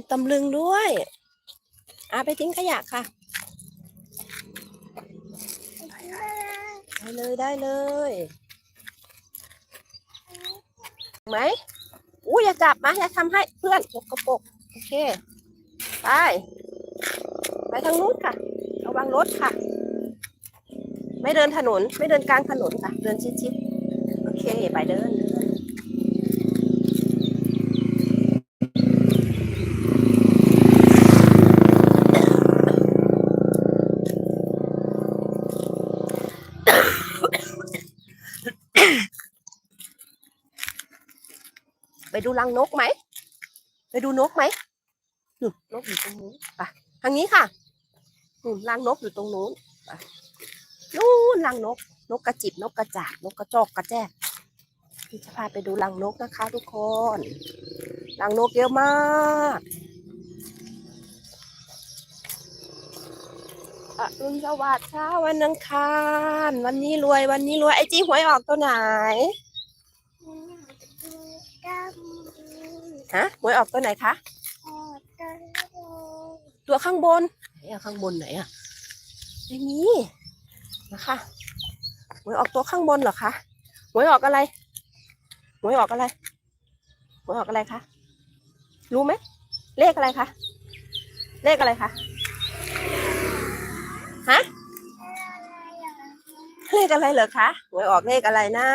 มีตำลึงด้วยอาไปทิ้งขยะค่ะ ได้เลยได้เลยไหมอู้อย่าจับนะอย่าทำให้เพื่อนสกปรกโอเค ไป ไปทางนู้นค่ะ ระวังรถค่ะ ไม่เดินถนน ไม่เดินกลางถนนค่ะ เดินชิดๆ โอเค ไปเดิน ดินไปดูรังนกไหม ไปดูนกไหมนู่นนกอยู่ตรงนู้นไปทางนี้ค่ะนู่นรังนกอยู่ตรงนู้นไปนู่นรังนก นกกระจิบนกกระจาบนกกระจอกกระแจกพี่จะพาไปดูรังนกนะคะ ทุกคนรังนกเยอะมากอรุณสวัสดิ์เช้าวันอังคาร วันนี้รวย วันนี้รวย ไอจีหวยออกตัวไหน ฮะหวยออกตัวไหนคะ ตัวข้างบนไหนอะข้างบนไหนอะไม่มีนะคะหวยออกตัวข้างบนเหรอคะหวยออกอะไรหวยออกอะไรหวยออกอะไรคะ รู้ไหม เลขอะไรคะ เลขอะไรคะ ฮะ เลขอะไรเหรอคะหวยออกเลขอะไรนะ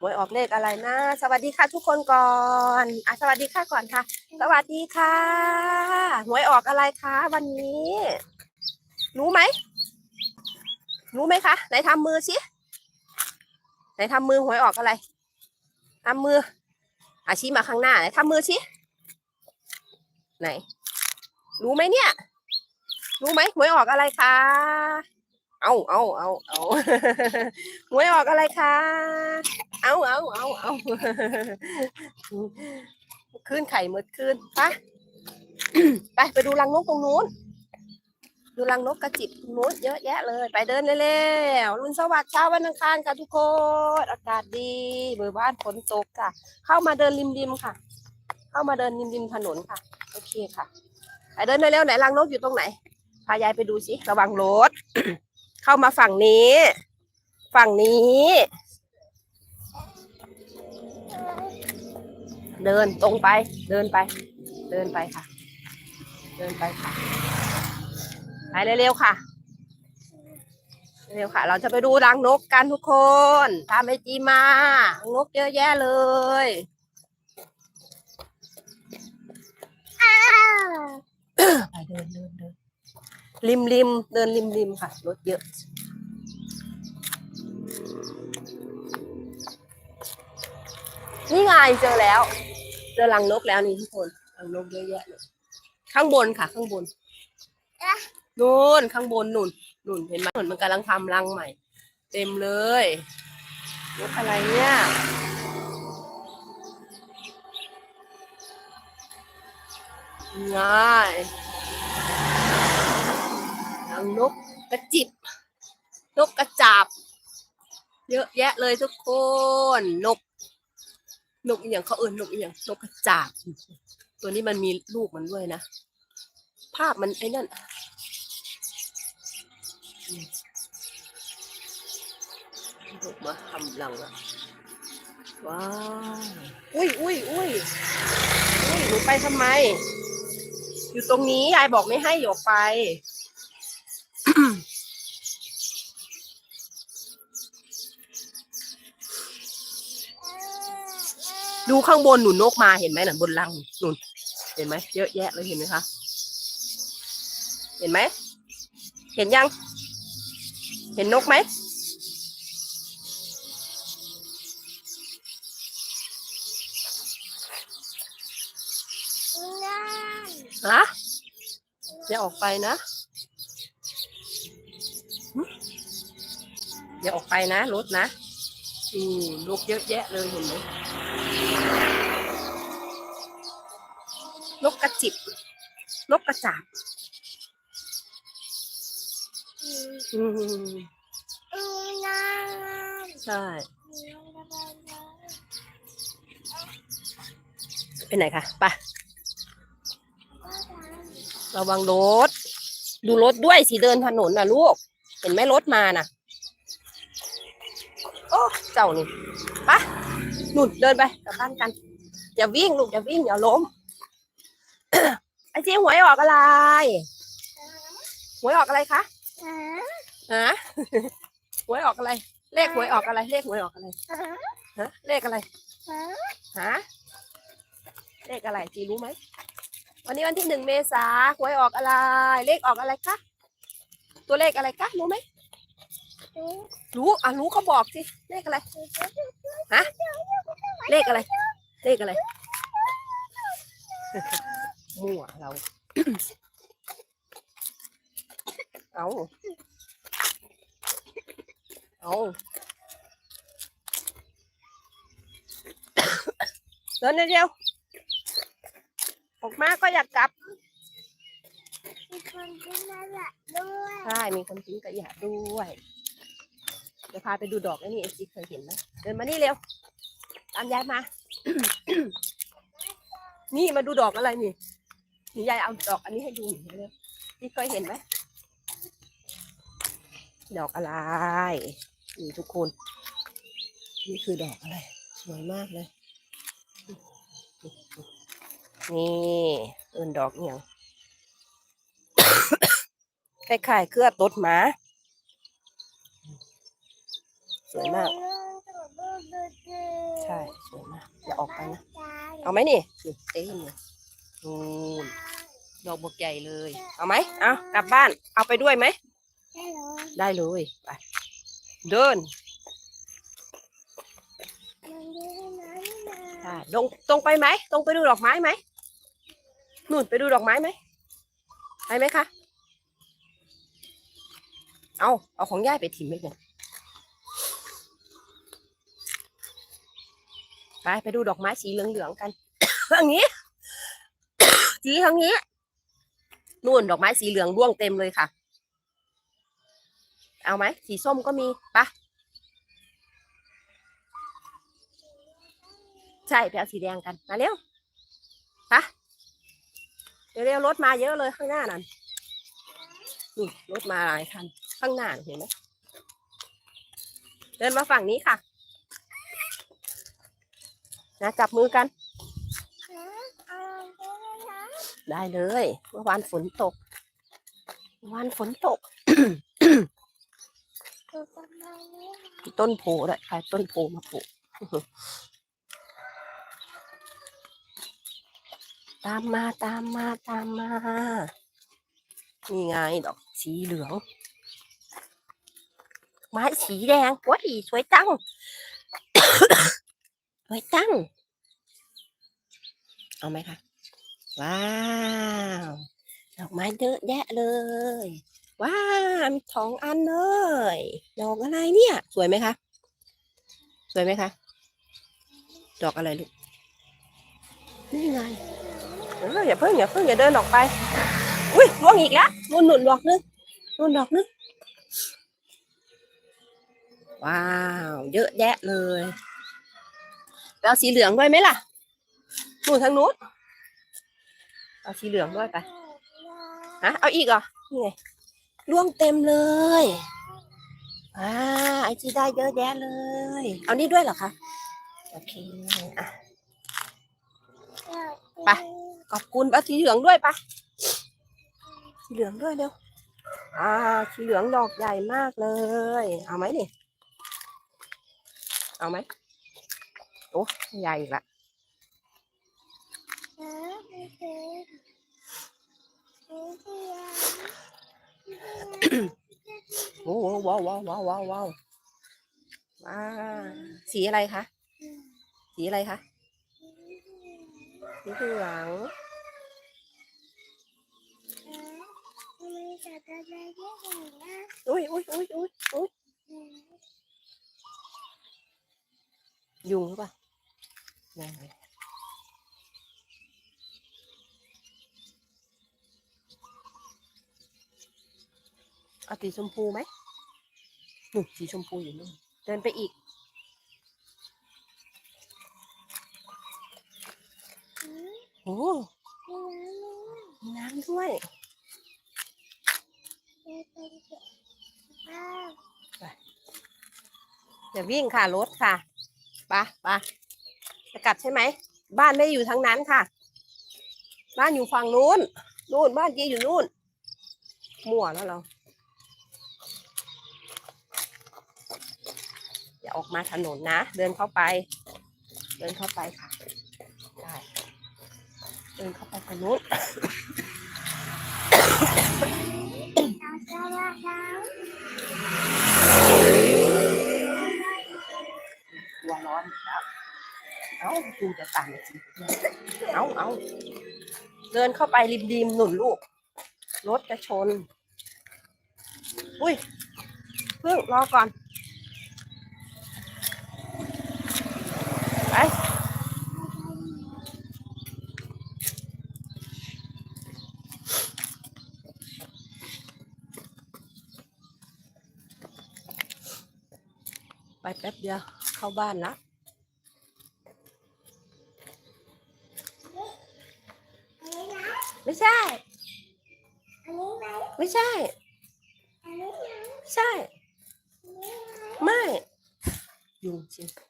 หวยออกเลขอะไรนะ สวัสดีค่ะทุกคนก่อนอะสวัสดีค่ะก่อนค่ะ สวัสดีค่ะหวยออกอะไรคะวันนี้รู้ไหมรู้ไหมคะไหนทำมือสิไหนทำมือหวยออกอะไรทำมืออาชี้มาข้างหน้าไหนทำมือสิไหน รู้ไหมเนี่ย รู้ไหมหวยออกอะไรคะเอาเอาเอาเอาหวยออกอะไรคะ เอาเอาเอาเอาขึ้นไข่หมดขึ้นไปไปไปดูรังนกตรงนู้น ดูรังนกกระจิบนู้นเยอะแยะเลย ไปเดินเร็วๆรุนสวัสดิ์เช้าวันอังคารค่ะทุกคนอากาศดีเบื่อบ้านฝนตกค่ะ เข้ามาเดินริมๆค่ะ เข้ามาเดินริมๆถนนค่ะ โอเคค่ะไปเดินเร็วๆไหนรังนกอยู่ตรงไหนพายายไปดูสิระวังรถ เข้ามาฝั่งนี้ ฝั่งนี้ เดินตรงไป เดินไป เดินไปค่ะ เดินไปค่ะ ไปเร็วๆค่ะ เร็วค่ะ เราจะไปดูรังนกกันทุกคนตามไอจีมา นกเยอะแยะเลยไปเดินเดินเดินริมริมเดินริมริมค่ะ รถเยอะ นี่ไงเจอแล้ว เจอรังนกแล้วนี่ทุกคนรังนกเยอะแยะเลยข้างบนค่ะ ข้างบนนู่นข้างบนนู่นนู่นเห็นไหมเหมือนมันกำลังทำรังใหม่ เต็มเลยนกอะไรเนี่ยง่ายรังนกกระจิบ นกกระจาบ เยอะแยะเลยทุกคน นก นกอหย่างเขาเอิญนกอหย่างนกกระจาบตัวนี้มันมีลูกมันด้วยนะ ภาพมันไอ้นั่นนกมาทำรังอะว้าวอุ้ยอุ้ยอุ้ยอุ้ยหนูไปทำไม อยู่ตรงนี้ยายบอกไม่ให้ออกไป ดูข้างบนหนุนนกมาเห็นไหมน่ะบนรังหนุนเห็นไหมเยอะแยะเลยเห็นไหมคะเห็นไหมเห็นยัง เห็นนกไหมฮะอย่าออกไปนะหึอย่าออกไปนะรถนะอืมนกเยอะแยะเลยเห็นไหม นกกระจิบนกกระจาบอืมใช่ ไปไหนคะไประวังรถ ดูรถด้วยสิเดินถนนน่ะลูก เห็นไหมรถมาน่ะ เจ้านี่ไปะนุ่นเดินไปกลับบ้านกัน อย่าวิ่งลูกอย่าวิ่งอย่าล้มไอ้เจ๊หวยออกอะไรหวยออกอะไรคะฮะหวยออกอะไร เลขหวยออกอะไร เลขหวยออกอะไรฮะเลขอะไรฮะเลขอะไรจีรู้ไหมวันนี้วันที่หนึ่งเมษาหวยออกอะไร เลขออกอะไรคะตัวเลขอะไรคะรู้ไหม รู้อะรู้เขาบอกสิเลขอะไร ฮะ เลขอะไร เลขอะไร มั่วเรา เอาเอาเดินเดียวๆออกมาก็อยากกลับ มีคนที่น่ารักด้วย ใช่ มีคนทิ้งกระยะด้วย เดี๋ยวพาไปดูดอกไอ้นี่เอซีเคยเห็นไหมเดินมานี่เร็ว ตามยายมา นี่มาดูดอกอะไรนี่นี่ยายเอาดอกอันนี้ให้ดูหน่อยเร็วนี่เคยเห็นไหมดอกอะไรนี่ทุกคน นี่คือดอกอะไร สวยมากเลย นี่เอินดอกเหี่ยวคล้ายๆเครือตดหมา วยมาก ใช่ สวยมากอย่าออกไปนะ เอาไหมนี่นี่เต็มเลยนู่นดอกบกใหญ่เลย เอาไหมเอากลับบ้าน เอาไปด้วยไหม ได้เลยได้เลยไปเดินมันดีนะนี่นะใช่ตรงตรงไปไหม ตรงไปดูดอกไม้ไหมนู่นไปดูดอกไม้ไหมไปไหมคะ เอา เอาของย่ายไปถิ่มไว้ก่อน ไปไปดูดอกไม้สีเหลืองๆกันทางนี้สีทางนี้นู่นดอกไม้สีเหลืองร่วงเต็มเลยค่ะ เอาไหมสีส้มก็มีปะใช่ไปเอาสีแดงกันมาเร็วปะเร็วๆรถมาเยอะเลยข้างหน้านั่นนี่รถมาหลายคันข้างหน้าเห็นไหมเดินมาฝั่งนี้ค่ะ นะจับมือกัน ได้เลย เมื่อวานฝนตกเมื่อวานฝนตก ต้นโพด้วยใครต้นโพมาปลูกตามมาตามมาตามมา นี่ไงดอกสีเหลือง ไม้สีแดงว้ายสวยจัง สวยจังเอาไหมคะ ว้าว ดอกไม้เยอะแยะเลย ว้าวมีสองอันเลย ดอกอะไรเนี่ย สวยไหมคะ สวยไหมคะ ดอกอะไรลูก นี่ไงเอออย่าเพิ่งอย่าเพิ่งอย่าเดินออกไป อุ้ยล่วงอีกแล้วนุ่นหนุนดอกนึงนุ่นดอกนึงว้าว เยอะแยะเลย เอาสีเหลืองด้วยไหมล่ะนู่นทางนู้นเอาสีเหลืองด้วยไปฮะเอาอีกเหรอนี่ไงล่วงเต็มเลยว้าไอจีได้เยอะแยะเลย เอานี่ด้วยเหรอคะโอเคอะไปขอบคุณเอาสีเหลืองด้วยปะสีเหลืองด้วยเร็วอ่าสีเหลืองดอกใหญ่มากเลย เอาไหมนี่เอาไหม โอ้ใหญ่อีกละนะไม่เป็นไม่เป็นโอ้โหว้าวว้าวว้าวว้าวว้าวว้าสีอะไรคะ สีอะไรคะ สีเหลืองทำไมจัดอะไรได้เห็นนะอุ้ยอุ้ยอุ้ยอุ้ยอุ้ยยุงหรือเปล่าไม่ไม่เอา สีชมพูไหมนู่นสีชมพูอยู่นู่นเดินไปอีก โอ้มีน้ำด้วยอย่าวิ่งค่ะ รถค่ะไปะปะจะกลับใช่ไหม บ้านไม่อยู่ทางนั้นค่ะ บ้านอยู่ฝั่งนู้น นู่นบ้านเจ๊อยู่นู่น มั่วแล้วเรา ออกมาถนนนะ เดินเข้าไป เดินเข้าไปค่ะได้เดินเข้าไปทางนู้นตัวร้อนครับเอ้าดูจะตามจริงเอ้าเอ้าเดินเข้าไปริมๆหนุนลูก รถจะชน อุ้ยเพิ่งรอก่อน ไปไปแป๊บเดียวเข้าบ้านละไม่ใช่ไม่ใช่ไม่ใช่ ไม่ยุงจริง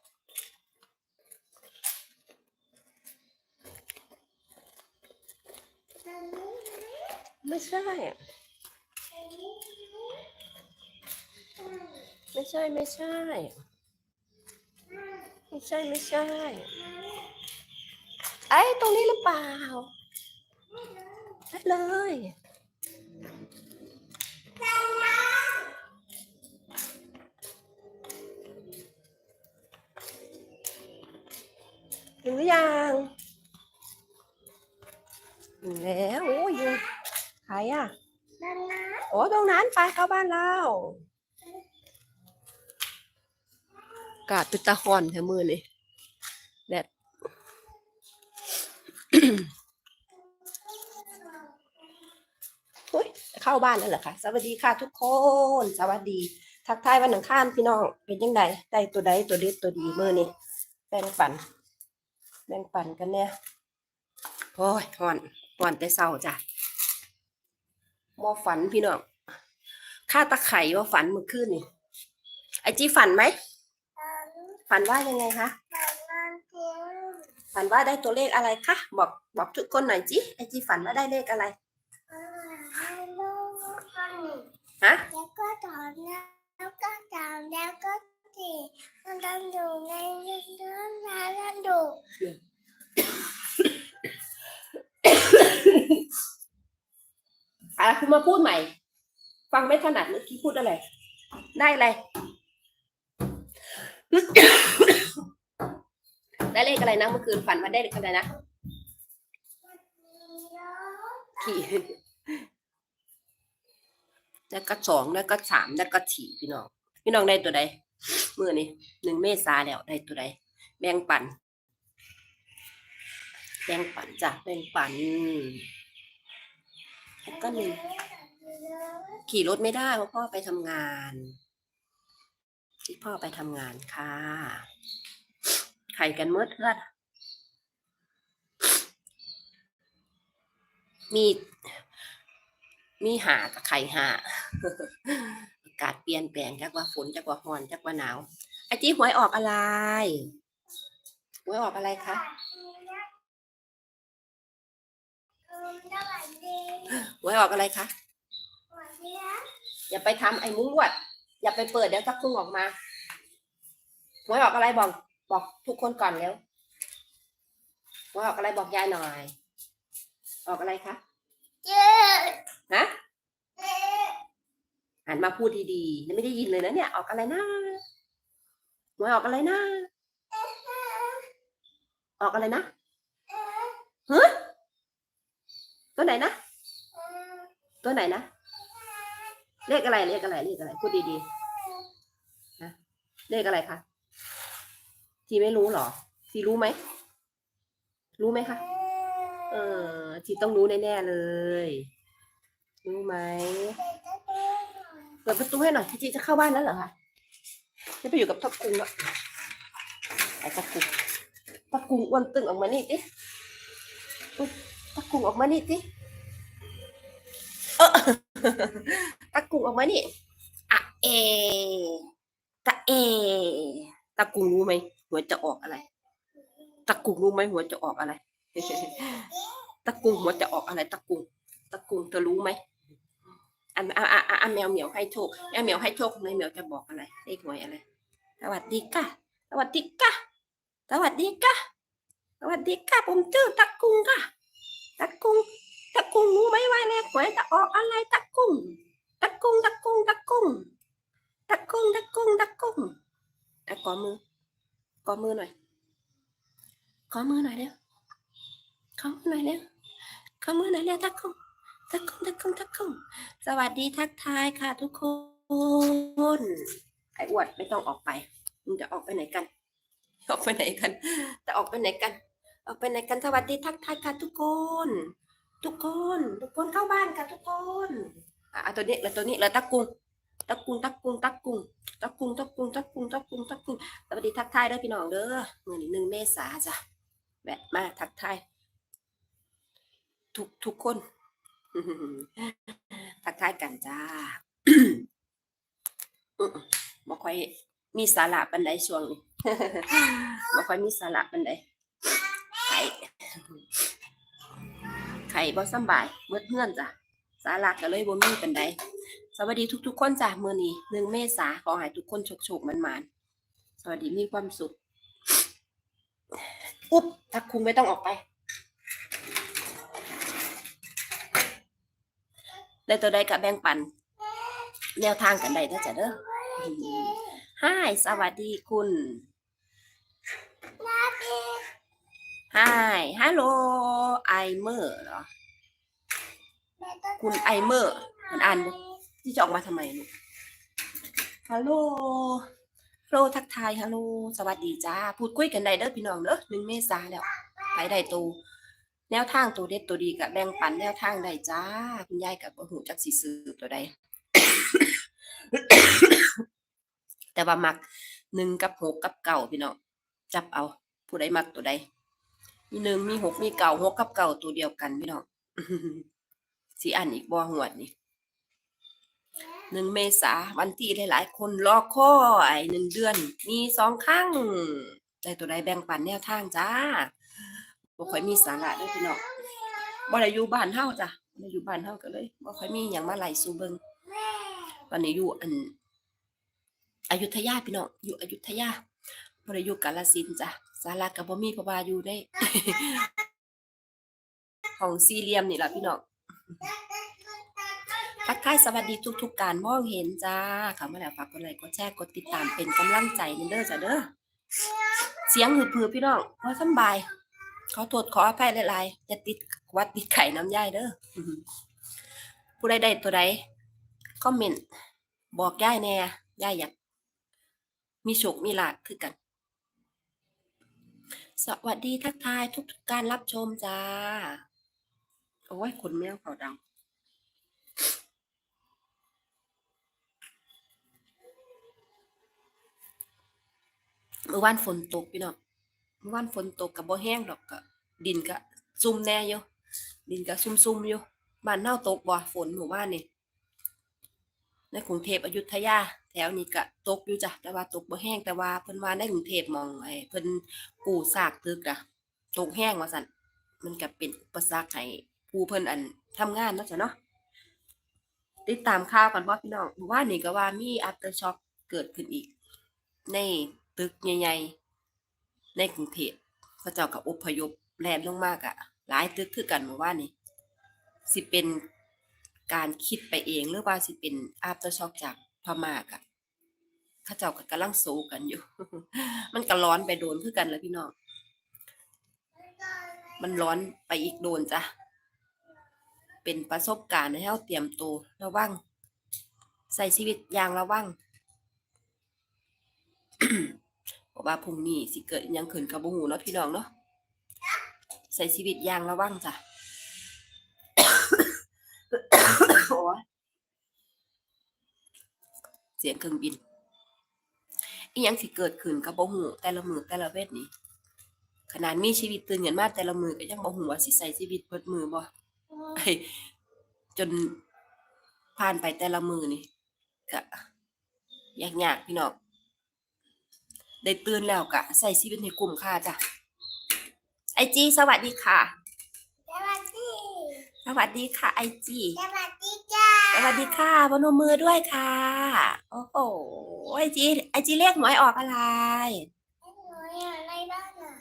ไม่ใช่ ไม่ใช่ ไม่ใช่ ไม่ใช่ ไม่ใช่ ไอ้ตรงนี้หรือเปล่าได้เลยถึงหรือยังถึงแล้ว โอ้ย ใครอะโอ้ตรงนั้นไปเข้าบ้านเรากาดตึกตะหอนแถวมือเลยแดดอุ๊ยเข้าบ้านแล้วเหรอคะสวัสดีค่ะทุกคน สวัสดี ทักทายวันหนึ่งข้านพี่น้องเป็นยังไงได้ตัวใดตัวเด็ดตัวดีมือนี่แบ่งปัน แบ่งปันกันเนี่ยโอ้ยหอนหอนแต่เศร้าจ้ะ มอฝันพี่น้องข้าตะไคร่ว่าฝันเมื่อคืนนี่ไอจีฝันไหม ฝันว่ายังไงคะ ฝันว่าได้ตัวเลขอะไรคะ บอกบอกทุกคนหน่อยจิไอจีฝันว่าได้เลขอะไรฮะแล้วก็ถอนแล้วก็จามแล้วก็ตีมันดันดูในเรื่องร้านดันดู อะคุณมาพูดใหม่ ฟังไม่ถนัดเมื่อกี้พูดอะไร ได้อะไร ได้เลขอะไรนะเมื่อคืนฝันว่าได้เลขอะไรนะขี่แล้ก็สองแล้ก็สามแล้ก็สี่พี่น้อง พี่น้องได้ตัวใดเมื่อนี่หนึ่งเมษาแล้วได้ตัวใดแบ่งปันแบ่งปันจ้ะแบ่งปัน ก็หนึ่งขี่รถไม่ได้เพราะพ่อไปทำงานที่พ่อไปทำงานค่ะไข่กันเมื่อเทือดมีมีหากับไข่หาอากาศเปลี่ยนแปลงจากว่าฝนจากว่าร้อนจากว่าหนาวไอจีหวยออกอะไรหวยออกอะไรคะ หวยออกอะไรคะอย่าไปทำไอ้มุ้งลวด อย่าไปเปิดเดี๋ยวสักครึ่งออกมาหวยออกอะไรบอก บอกทุกคนก่อนแล้วหวยออกอะไรบอกยายหน่อย ออกอะไรคะเจ๊ฮะหันมาพูดดีๆไม่ได้ยินเลยนะเนี่ย ออกอะไรนะหวยออกอะไรนะ ออกอะไรนะเฮ้ ตัวไหนนะตัวไหนนะเลขอะไรเลขอะไรเลขอะไรพูดดีๆนะเลขอะไรคะทีไม่รู้เหรอทีรู้ไหมรู้ไหมคะเออทีต้องรู้แน่ๆเลย รู้ไหมเปิดประตูให้หน่อยทีทีจะเข้าบ้านแล้วเหรอคะจะไปอยู่กับทับกุงแล้วไอ้ทับกุงทับกุงอ้วนตึงออกมานี่ดิอุ๊ยทับ กุงออกมานี่ดิเออตตะกุงออกมานี่อะเอตะเอตะกุงรู้ไหมหัวจะออกอะไรตะกุงรู้ไหมหัวจะออกอะไรตะกุงหัวจะออกอะไร ตะกุงตะกุงเธอรู้ไหมอันอะอะอะอะแมวเหมียวให้โชคแมวเหมียวให้โชคในเหมียวจะบอกอะไรเลขหวยอะไรสวัสดีค่ะสวัสดีค่ะสวัสดีค่ะสวัสดีค่ะผมชื่อตะกุงค่ะ ตะกุ้งตะกุ้งรู้ไหมว่าเลขหวยจะออกอะไรตะกุ้งตะกุ้งตะกุ้งตะกุ้งตะกุ้งตะกุ้งตะกุ้งอะขอมือขอมือหน่อยขอมือหน่อยเร็วขอมือหน่อยเร็วขอมือหน่อยเร็วตะกุ้งตะกุ้งตะกุ้งตะกุ้งสวัสดีทักทายค่ะ ทุกคนไออวดไม่ต้องออกไปมึงจะออกไปไหนกัน ออกไปไหนกัน จะออกไปไหนกัน ออกไปไหนกันสวัสดีทักทายค่ะทุกคน ทุกคน ทุกคนเข้าบ้านค่ะทุกคนอะตัวนี้แล้วตัวนี้แล้วตะกุงตะกุงตะกุงตะกุงตะกุงตะกุงตะกุงตะกุงตะกุงสวัสดีทักทายเด้อพี่น้องเด้อมือนหนึ่งเมษาจ้ะแวะมาทักทายทุกทุกคนทักทายกันจ้าบ่ค่อยมีสาระปันใดช่วงนี้บ่ค่อยมีสาระปันใด ไข่ไข่บ่สบายเบิดเฮือนจ้ะสาระก็เลยบ่มีปันใดสวัสดีทุกๆ คนจ้ะเมื้อนี้หนึ่งเมษาขอให้ทุกคนโชคๆมันๆสวัสดีมีความสุข อุ๊บถ้าคุณไม่ต้องออกไปได้ตัวใดกับแบ่งปัน แนวทางกันได้เด้อจ้ะเด้อฮายสวัสดีคุณ ฮายฮัลโหลไอเมอร์เหรอ คุณไอเมอร์มันอ่านที่จะออกมาทำไมลูก ฮัลโหล ฮัลโหลทักทาย ฮัลโหล สวัสดีจ้า พูดคุยกันได้เด้อพี่น้องเด้อหนึ่งเมษาแล้ว ไปได้ตูแนวทางตัวเด็ดตัวดีกับแบ่งปันแนวทางได้จ้า คุณยายกับหูจักสิซื้อตัวใด แต่ว่ามักหนึ่งกับหกกับเก่าพี่น้อง จับเอา ผู้ใดมักตัวใด มีหนึ่งมีหกมีเก่าหกกับเก่าตัวเดียวกันพี่น้องสีอันอีกบ่หวดนี่หนึ่งเมษาวันที่หลาย ๆ คนรอคอยหนึ่งเดือน มีสองครั้งได้ตัวใดแบ่งปันแนวทางจ้าบ่ค่อยมีสาระด้วยพี่น้องบ่ได้อยู่บ้านเฮาจ้ะบ่ได้อยู่บ้านเฮาก็เลยบ่ค่อยมีหยังมาไล่สู่เบิ่งตอนนี้อยู่อันอยุธยาพี่น้องอยู่อยุธยาบ่ได้อยู่กาฬสินธุ์จ้ะ สาระก็บ่มีเพราะว่าอยู่ได้ ของสี่เหลี่ยมนี่แหละพี่น้องทักทายสวัสดีทุก ๆ การมองเห็นจ้าเข้ามาแล้วฝากกดไลค์กดแชร์กดติดตามเป็นกำลังใจนเด้อจ้ะเด้อเสียงหือๆพี่น้องว่าสบายขอโทษขออภัยหลายๆจะติดวัดติดไข่น้ำย่ายเด้อผู้ใดได้ตัวใดคอมเมนต์บอกย่ายแน่ย่ายอยากมีโชคมีลาภคือกัน สวัสดีทักทายทุกๆการรับชมจ้า โอ้ยขนแมวเขาดังเมื่อวานฝนตกพี่น้องเมื่อวานฝนตกกับบ่แห้งดอกก็ดินก็ซุ่มแน่อยู่ดินก็ซุ่มๆอยู่บ้านเฮาตกบ่ฝนเมื่อวานนี่ในกรุงเทพอยุธยา แถวนี้ก็ตกอยู่จ้ะแต่ว่าตกบ่แห้งแต่ว่าเพิ่นว่าในกรุงเทพมองไอ้เพิ่นกู้ซากตึกอะตกแห้งว่าซั่นมันก็เป็นอุปสรรคให้ผู้เพิ่นอันทำงานเนาะจ้ะเนาะติดตามข่าวกันบ่พี่น้องเมื่านนี่ก็ว่ามี after shock เกิดขึ้นอีก ในตึกใหญ่ๆในกรุงเทพเขาเจ้ากับอพยพแลนลงมากอะหลายตึกคือกันเมื่อวานนี้สิเป็นการคิดไปเองหรือว่าสิเป็น after shock จาก พม่ากะเขาเจ้าก็กำลังสู้กันอยู่ มันก็ร้อนไปโดนคือกันแล้วพี่น้องมันร้อนไปอีกโดนจ้ะเป็นประสบการณ์ให้เราเตรียมตัวระวังใส่ชีวิตอย่างระวังเพราะว่าพรุ่งนี้สิเกิดยังขึ้นกับบ่ฮู้เนาะพี่น้องเนาะใส่ชีวิตอย่างระวังจ้ะโอ้ย เสียงเครื่องบินอีหยังสิเกิดขึ้นกับบ่ฮู้แต่ละมือแต่ละเวทนี่ขนาดมีชีวิตตื่นขึ้นมาแต่ละมือก็ยังบ่ฮู้ว่าสิใส่ชีวิตเบิดมือบ่ไอ้จนผ่านไปแต่ละมือนี่ก็ยากยากๆพี่น้องได้ตื่นแล้วก็ใส่ชีวิตให้คุ้มค่าจ้ะไอจีสวัสดีค่ะ สวัสดี สวัสดีค่ะไอจีสวัสดีจ้าส วัสดีค่ะพนมมือด้วยค่ะ โอ้โหไอจีไอจีเลขหวยออกอะไรหนูอยู่ในบ้านอะ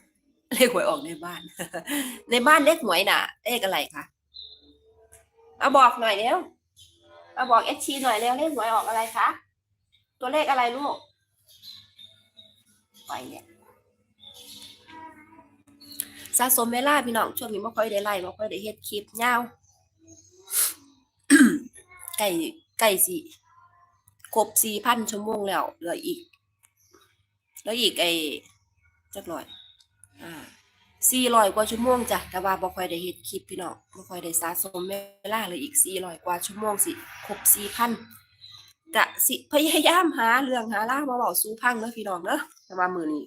เลขหวยออกในบ้าน ในบ้านเลขหวยน่ะ เลขอะไรคะเอาบอกหน่อยเร็วเอาบอกเอชีหน่อยเร็วเลขหวยออกอะไรคะตัวเลขอะไรลูกไปเนี่ยสะสมเวลาพี่น้องช่วงนี้ไม่ค่อยได้ไล่ไม่ค่อยได้เฮ็ดคลิปยาว ไก่ไก่สิครบสี่พันชั่วโมงแล้วเหลืออีกเหลืออีกไอ้จักร้อย อ่าสี่ร้อยกว่าชั่วโมงจ้ะแต่ว่าบ่ค่อยได้เฮ็ดคลิปพี่น้องบ่ค่อยได้สะสมเวลาเลยอีกสี่ร้อยกว่าชั่วโมงสิครบสี่พันกะสิพยายามหาเรื่องหาล่ามาเว้าสู่พังเด้อพี่น้องเด้อแต่ว่ามือนี้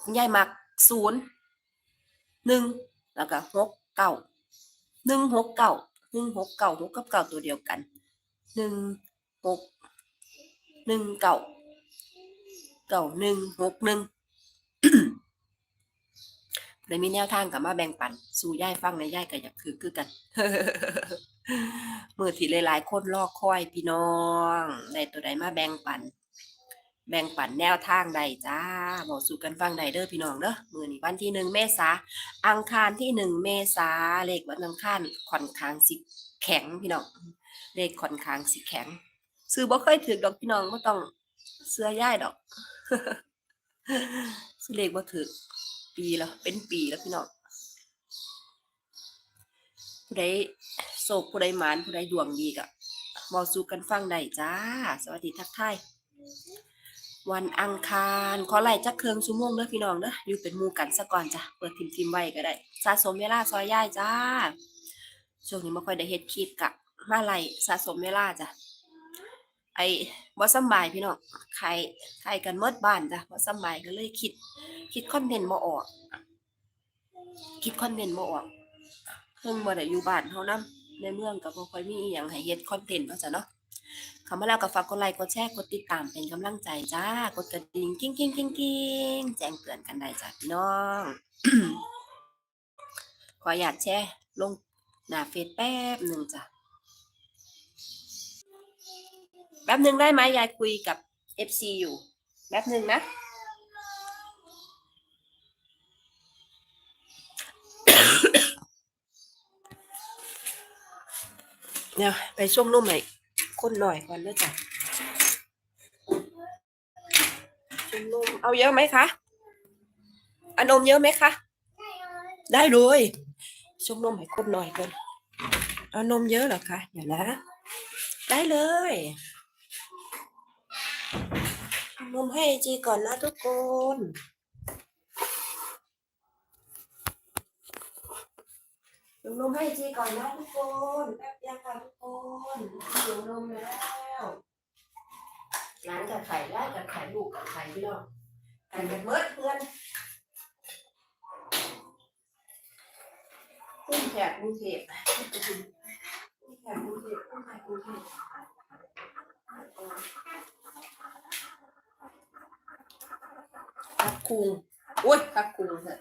คุณยายมักศูนย์หนึ่งแล้วก็หกเก้าหนึ่งหกเก้า นึ่งหกเก้าหกกับเก้าตัวเดียวกันหนึ่งหกหนึ่งเก้าเก้าหนึ่งหกหนึ่งเลยมีแนวทางกับมาแบ่งปัน สู่ย่ายฟังในย่ายก็อยากคือคือกันเมื่อที่หลายๆคนรอคอยพี่น้องได้ตัวใดมาแบ่งปัน แบ่งปันแนวทางใดจ้าบอกสู่กันฟังใดเด้อพี่น้องเด้อมือนี้วันที่หนึ่งเมษาอังคารที่หนึ่งเมษาเลขวันอังคารค่อนข้างสิแข็งพี่น้องเลขค่อนข้างสิแข็ง ซื้อบ่เคยถือดอกพี่น้องบ่ต้องเสื้อย่ายดอกซื้อเลขบ่ถือปีแล้วเป็นปีแล้วพี่น้องผู้ใดโศกผู้ใดหมานผู้ใดดวงดีก็บอกสู่กันฟังได้จ้า สวัสดีทักทาย วันอังคาร ขอไล่จักเคืองชั่วโมงเด้อพี่น้องเด้ออยู่เป็นมูกันซะก่อนจ้ะ เปิดทิมทิมๆไว้ก็ได้ สะสมเวลาซอยย่ายจ้า ช่วงนี้ไม่ค่อยได้เฮ็ดคลิปกะมาไล่สะสมเวลาจ้ะ ไอ้บ่สบายพี่น้องใครใครกันเมดบ้านจ้ะบ่สบายก็เลยคิด คิดคอนเทนต์บ่ออก คิดคอนเทนต์บ่ออกเพิ่งบ่ได้อยู่บ้านเฮานำในเมืองก็บ่ค่อยมีอีหยังให้เฮ็ดคอนเทนต์เนาะจ้ะเนาะ เข้ามาแล้วก็ฝากกดไลค์กดแชร์กดติดตามเป็นกำลังใจจ้ากดกระดิ่งกิ้งกิ้งกิ้งกิ้งแจ้งเตือนกันได้จ้ะพี่น้อง ขออยากแชร์ลงหน้าเฟซแป๊บหนึ่งจ้ะแป๊บหนึ่งได้ไหมยายคุยกับ FC อยู่แป๊บหนึ่งนะเดี๋ยไปช่วงนุ่มหม่ คนหน่อยก่อนเด้อจ้ะช่วงนุ่มเอาเยอะไหมคะอานนมเยอะไหมคะ ได้เลยช่วงนมให้คนหน่อยก่อนเอานมเยอะเหรอคะเดี๋ยวนะ ได้เลยนมให้จีก่อนนะทุกคน เอานมให้จีก่อนนะทุกคนแป๊บเดียวค่ะทุกคนหิวนมแล้วร้านกับไข่ร้านกับไข่ลูกกับไข่พี่น้องกันกันเมิดเพื่อนกุ้งแขกกุ้งเทพกุ้งแขกกุ้งเทพกุ้งแขกกุ้งเทพคักคุงโอ้ยคักคุงเถอะ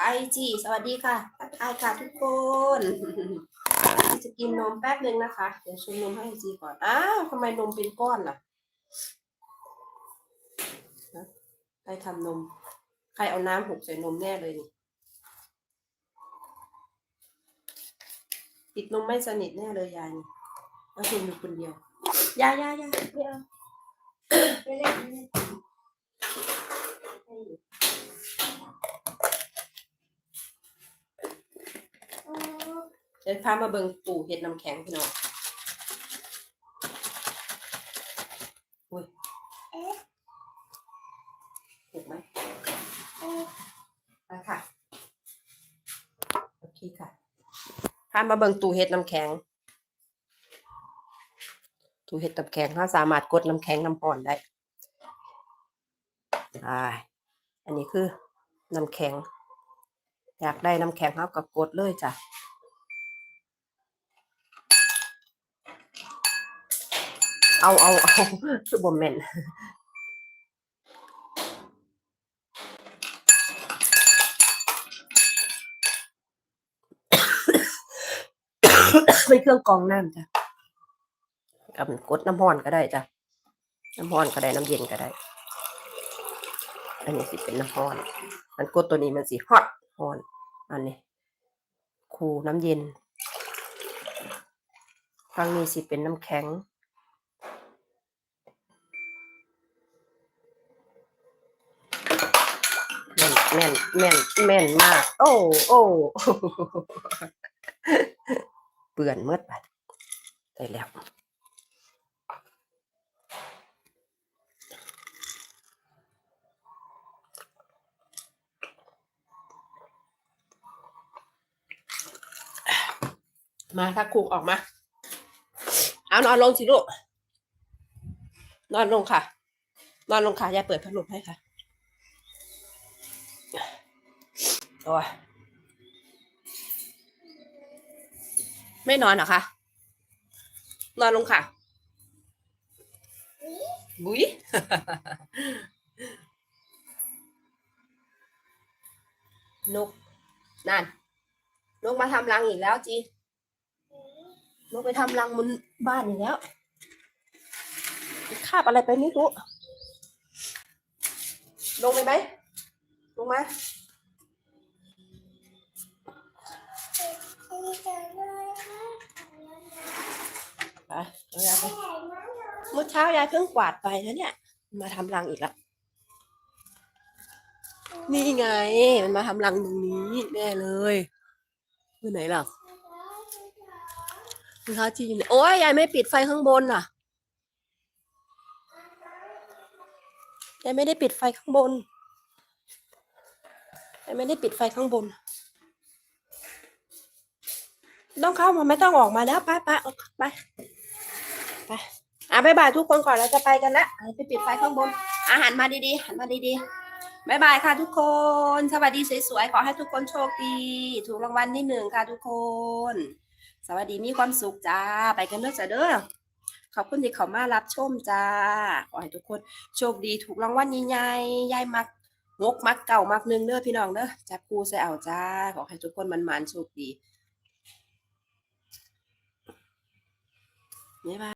ไอจีสวัสดีค่ะทักทายค่ะทุกคนจะกินนมแป๊บนึงนะคะ เดี๋ยวชงนมให้ไอจีก่อน อ้าวทำไมนมเป็นก้อนล่ะฮะใครทำนม ใครเอาน้ำหกใส่นมแน่เลยนี่ปิดนมไม่สนิทแน่เลยยายนี่เอาคุณอยู่คนเดียวยายายายไม่เอาไปเล่นไปเล่นเดี๋ยวพามาเบิ่งตู้เห็ดน้ำแข็งพี่น้องอุ้ยถูกไหมไปค่ะ โอเคค่ะพามาเบิ่งตู้เฮ็ดน้ำแข็ง ตู้เฮ็ดน้ำแข็งถ้าสามารถกดน้ำแข็งน้ำอ่อนได้อ่าอันนี้คือน้ำแข็ง อยากได้น้ำแข็งเขาก็กดเลยจ้ะ เอาเอาเอาคือบ่แม่นเป็นเครื่องกรองน้ำจ้ะกับกดน้ำร้อนก็ได้จ้ะ น้ำร้อนก็ได้น้ำเย็นก็ได้ อันนี้สิเป็นน้ำร้อน มันกดตัวนี้มันสิฮอตร้อน อันนี้ คูน้ำเย็นฟังนี้สิเป็นน้ำแข็ง ม่นแม่นแม่นแม่นมาก โอ้โอ้เปื่อนเมื่อไปได้แล้วมาถ้าคุกออกมา เอานอนลงสิลูก นอนลงค่ะ นอนลงค่ะยายเปิดพัดลมให้ค่ะ โอ้ยไม่นอนเหรอคะ นอนลงค่ะ บุยนก นั่น นกมาทำรังอีกแล้วจีนกไปทำรังบนบ้านอีกแล้วคาบอะไรไปไม่รู้ ลงไปไหม ลงมา ไปเอายายไปใหญ่มากเมื่อเช้ายายเพิ่งกวาดไปแล้วเนี่ย มาทำรังอีกแล้ว นี่ไง มันมาทำรังตรงนี้แน่เลยอยู่ไหนล่ะรองเท้าจีนโอ้ยยายไม่ปิดไฟข้างบนน่ะยายไม่ได้ปิดไฟข้างบนยายไม่ได้ปิดไฟข้างบน ต้องเข้ามาไม่ต้องออกมาแล้วไปไปไปไปอะบายบายทุกคนก่อนเราจะไปกันละไปปิดไฟข้างบนอาหารมาดีๆหันมาดีๆบายบายค่ะทุกคน สวัสดีสวยๆขอให้ทุกคนโชคดี ถูกรางวัลที่หนึ่งค่ะทุกคน สวัสดีมีความสุขจ้าไปกันเด้อจ้าเด้อขอบคุณที่เขามารับชมจ้าขอให้ทุกคนโชคดีถูกรางวัลใหญ่ๆยายมักงกมักเก่ามักหนึ่งเด้อพี่น้องเด้อจับกูใส่เอาจ้าขอให้ทุกคนมันๆโชคดี บ๊ายบาย